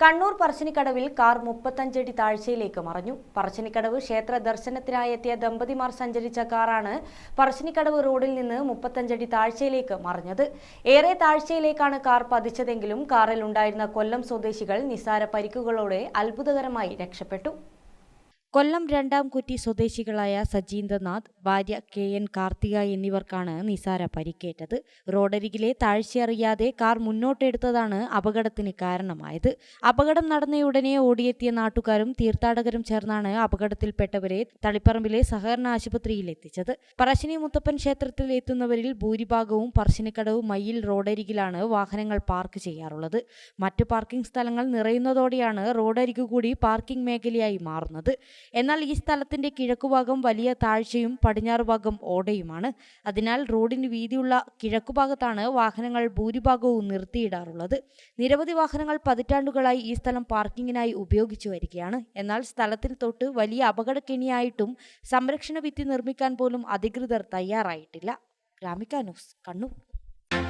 Kannur പറശ്ശിനിക്കടവിൽ car മുപ്പത്തഞ്ചടി താഴ്ചയിലേക്ക് മറഞ്ഞു. പറശ്ശിനിക്കടവ് ക്ഷേത്ര ദർശനത്തിനായി എത്തിയ ദമ്പതിമാർ സഞ്ചരിച്ച കാറാണ് പറശ്ശിനിക്കടവ് റോഡിൽ നിന്ന് മുപ്പത്തഞ്ചടി താഴ്ചയിലേക്ക് മറിഞ്ഞത്. ഏറെ താഴ്ചയിലേക്കാണ് കാർ പതിച്ചതെങ്കിലും കാറിൽ ഉണ്ടായിരുന്ന കൊല്ലം സ്വദേശികൾ നിസ്സാര പരിക്കുകളോടെ അത്ഭുതകരമായി രക്ഷപ്പെട്ടു. കൊല്ലം രണ്ടാം കുറ്റി സ്വദേശികളായ സജീന്ദ്രനാഥ് ഭാര്യ കെ എൻ കാർത്തിക എന്നിവർക്കാണ് നിസാര പരിക്കേറ്റത്. റോഡരികിലെ താഴ്ചയറിയാതെ കാർ മുന്നോട്ടെടുത്തതാണ് അപകടത്തിന് കാരണമായത്. അപകടം നടന്നയുടനെ ഓടിയെത്തിയ നാട്ടുകാരും തീർത്ഥാടകരും ചേർന്നാണ് അപകടത്തിൽപ്പെട്ടവരെ തളിപ്പറമ്പിലെ സഹകരണ ആശുപത്രിയിൽ എത്തിച്ചത്. പറശ്ശിനി മുത്തപ്പൻ ക്ഷേത്രത്തിൽ എത്തുന്നവരിൽ ഭൂരിഭാഗവും പറശ്ശിനിക്കടവ് മയ്യിൽ റോഡരികിലാണ് വാഹനങ്ങൾ പാർക്ക് ചെയ്യാറുള്ളത്. മറ്റു പാർക്കിംഗ് സ്ഥലങ്ങൾ നിറയുന്നതോടെയാണ് റോഡരികുകൂടി പാർക്കിംഗ് മേഖലയായി മാറുന്നത്. എന്നാൽ ഈ സ്ഥലത്തിന്റെ കിഴക്കുഭാഗം വലിയ താഴ്ചയും പടിഞ്ഞാറ് ഭാഗം ഓടയുമാണ്. അതിനാൽ റോഡിന് വീതിയുള്ള കിഴക്കുഭാഗത്താണ് വാഹനങ്ങൾ ഭൂരിഭാഗവും നിർത്തിയിടാറുള്ളത്. നിരവധി വാഹനങ്ങൾ പതിറ്റാണ്ടുകളായി ഈ സ്ഥലം പാർക്കിങ്ങിനായി ഉപയോഗിച്ചു വരികയാണ്. എന്നാൽ സ്ഥലത്തിന് തൊട്ട് വലിയ അപകടക്കെണിയായിട്ടും സംരക്ഷണ ഭിത്തി നിർമ്മിക്കാൻ പോലും അധികൃതർ തയ്യാറായിട്ടില്ല. Gramika news Kannur.